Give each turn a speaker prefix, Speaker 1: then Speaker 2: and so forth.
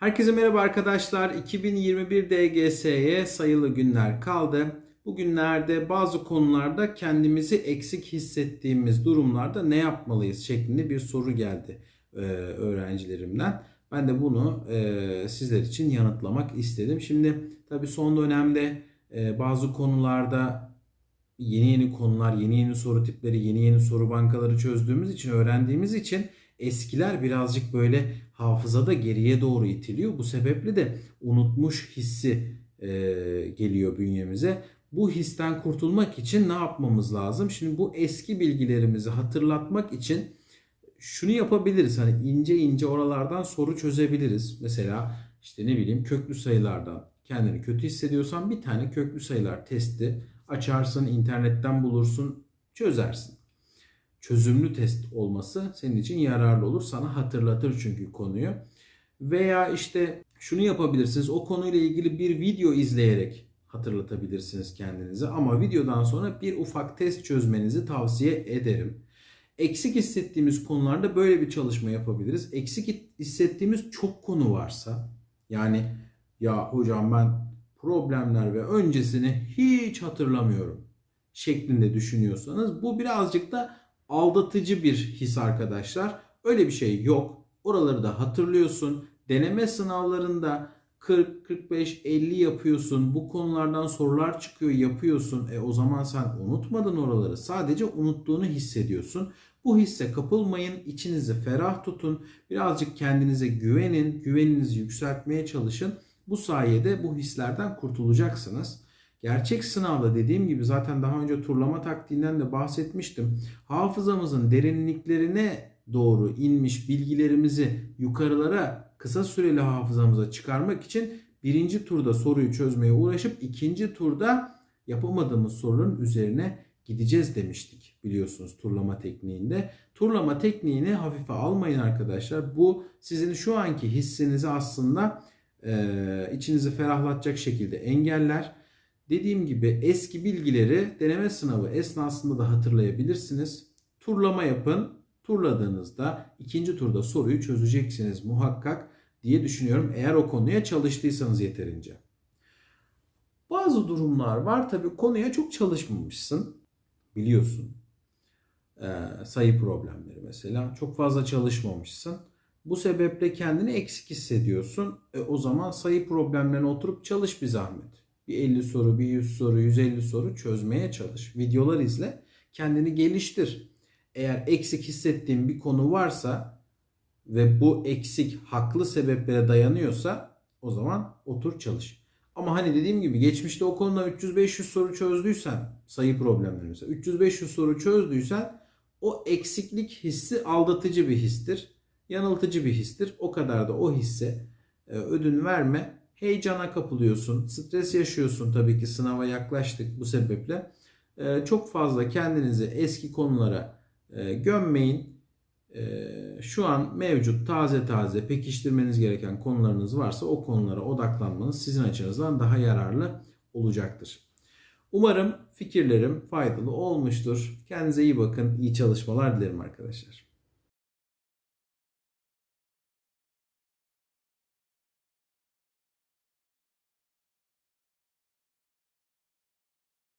Speaker 1: Herkese merhaba arkadaşlar. 2021 DGS'ye sayılı günler kaldı. Bu günlerde bazı konularda kendimizi eksik hissettiğimiz durumlarda ne yapmalıyız şeklinde bir soru geldi e, öğrencilerimden. Ben de bunu e, sizler için yanıtlamak istedim. Şimdi tabii son dönemde e, bazı konularda yeni yeni konular, yeni yeni soru tipleri, yeni yeni soru bankaları çözdüğümüz için, öğrendiğimiz için eskiler birazcık böyle hafızada geriye doğru itiliyor. Bu sebeple de unutmuş hissi e, geliyor bünyemize. Bu histen kurtulmak için ne yapmamız lazım? Şimdi bu eski bilgilerimizi hatırlatmak için şunu yapabiliriz. Hani ince ince oralardan soru çözebiliriz. Mesela işte ne bileyim köklü sayılardan kendini kötü hissediyorsan bir tane köklü sayılar testi açarsın, internetten bulursun, çözersin. Çözümlü test olması senin için yararlı olur. Sana hatırlatır çünkü konuyu. Veya işte şunu yapabilirsiniz. O konuyla ilgili bir video izleyerek hatırlatabilirsiniz kendinize. Ama videodan sonra bir ufak test çözmenizi tavsiye ederim. Eksik hissettiğimiz konularda böyle bir çalışma yapabiliriz. Eksik hissettiğimiz çok konu varsa yani ya hocam ben problemler ve öncesini hiç hatırlamıyorum şeklinde düşünüyorsanız bu birazcık da aldatıcı bir his arkadaşlar. Öyle bir şey yok. Oraları da hatırlıyorsun. Deneme sınavlarında 40, 45, 50 yapıyorsun. Bu konulardan sorular çıkıyor yapıyorsun. E o zaman sen unutmadın oraları. Sadece unuttuğunu hissediyorsun. Bu hisse kapılmayın. içinizi ferah tutun. Birazcık kendinize güvenin. Güveninizi yükseltmeye çalışın. Bu sayede bu hislerden kurtulacaksınız. Gerçek sınavda dediğim gibi zaten daha önce turlama taktiğinden de bahsetmiştim. Hafızamızın derinliklerine doğru inmiş bilgilerimizi yukarılara kısa süreli hafızamıza çıkarmak için birinci turda soruyu çözmeye uğraşıp ikinci turda yapamadığımız soruların üzerine gideceğiz demiştik biliyorsunuz turlama tekniğinde. Turlama tekniğini hafife almayın arkadaşlar. Bu sizin şu anki hissinizi aslında e, içinizi ferahlatacak şekilde engeller. Dediğim gibi eski bilgileri deneme sınavı esnasında da hatırlayabilirsiniz. Turlama yapın. Turladığınızda ikinci turda soruyu çözeceksiniz muhakkak diye düşünüyorum. Eğer o konuya çalıştıysanız yeterince. Bazı durumlar var tabii konuya çok çalışmamışsın. Biliyorsun. Ee, sayı problemleri mesela. Çok fazla çalışmamışsın. Bu sebeple kendini eksik hissediyorsun. E, o zaman sayı problemlerine oturup çalış bir zahmet. Bir 50 soru, bir 100 soru, 150 soru çözmeye çalış. Videolar izle. Kendini geliştir. Eğer eksik hissettiğin bir konu varsa ve bu eksik haklı sebeplere dayanıyorsa o zaman otur çalış. Ama hani dediğim gibi geçmişte o konuda 300-500 soru çözdüysen sayı problemleri mesela 300-500 soru çözdüysen o eksiklik hissi aldatıcı bir histir. Yanıltıcı bir histir. O kadar da o hisse e, ödün verme. Heyecana kapılıyorsun. Stres yaşıyorsun tabii ki sınava yaklaştık bu sebeple. E, çok fazla kendinizi eski konulara e, gömmeyin. Şu an mevcut taze taze pekiştirmeniz gereken konularınız varsa o konulara odaklanmanız sizin açınızdan daha yararlı olacaktır. Umarım fikirlerim faydalı olmuştur. Kendinize iyi bakın. İyi çalışmalar dilerim arkadaşlar.